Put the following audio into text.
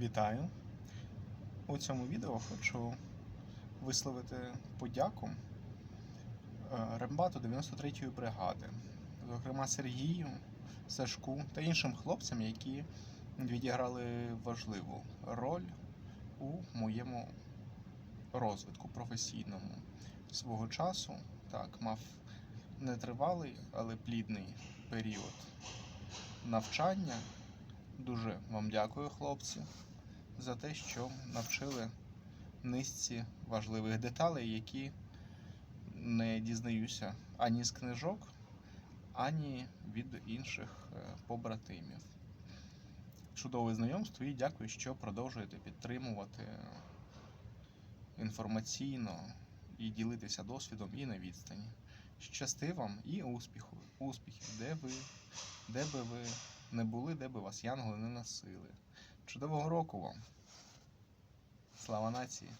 Вітаю! У цьому відео хочу висловити подяку е, рембату 93-ї бригади, зокрема Сергію, Сашку та іншим хлопцям, які відіграли важливу роль у моєму розвитку професійному. Свого часу так мав нетривалий, але плідний період навчання. Дуже вам дякую, хлопці, за те, що навчили низці важливих деталей, які не дізнаюся ані з книжок, ані від інших е, побратимів. Чудове знайомство і дякую, що продовжуєте підтримувати інформаційно і ділитися досвідом і на відстані. Щасти вам і успіху, успіхів, де ви, де би ви не були, де би вас янголи не носили. Чудового року вам! Слава нації!